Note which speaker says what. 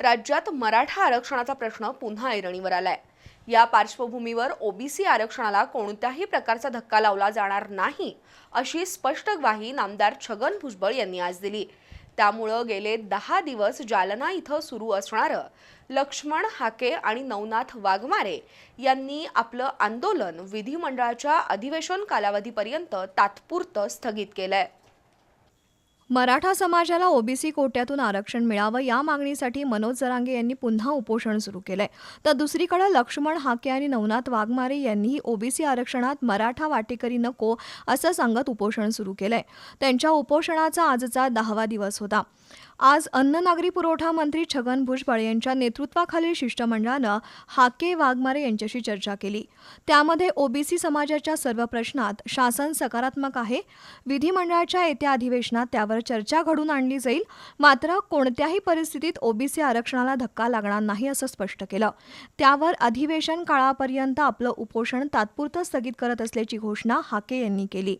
Speaker 1: राज्यात मराठा आरक्षणाचा प्रश्न पुन्हा ऐरणीवर आलाय. या पार्श्वभूमीवर ओबीसी आरक्षणाला कोणत्याही प्रकारचा धक्का लावला जाणार नाही अशी स्पष्ट ग्वाही नामदार छगन भुजबळ यांनी आज दिली. त्यामुळं गेले दहा दिवस जालना इथं सुरू असणारं लक्ष्मण हाके आणि नवनाथ वाघमारे यांनी आपलं आंदोलन विधिमंडळाच्या अधिवेशन कालावधीपर्यंत तात्पुरतं स्थगित केलंय.
Speaker 2: मराठा समाजाला ओबीसी कोट्यातून आरक्षण मिळावं या मागणीसाठी मनोज जरांगे यांनी पुन्हा उपोषण सुरू केलंय. तर दुसरीकडे लक्ष्मण हाके आणि नवनाथ वाघमारे यांनीही ओबीसी आरक्षणात मराठा वाटेकरी नको असं सांगत उपोषण सुरू केलंय. त्यांच्या उपोषणाचा आजचा दहावा दिवस होता. आज अन्न नागरी पुरवठा मंत्री छगन भुजबळ यांच्या नेतृत्वाखालील शिष्टमंडळानं हाके वाघमारे यांच्याशी चर्चा केली. त्यामध्ये ओबीसी समाजाच्या सर्व प्रश्नात शासन सकारात्मक आहे. विधिमंडळाच्या येत्या अधिवेशनात त्यावर चर्चा घडून आणली जाईल. मात्र कोणत्याही परिस्थितीत ओबीसी आरक्षणाला धक्का लागणार नाही असं स्पष्ट केलं. त्यावर अधिवेशन काळापर्यंत आपलं उपोषण तात्पुरतं स्थगित करत असल्याची घोषणा हाके यांनी केली.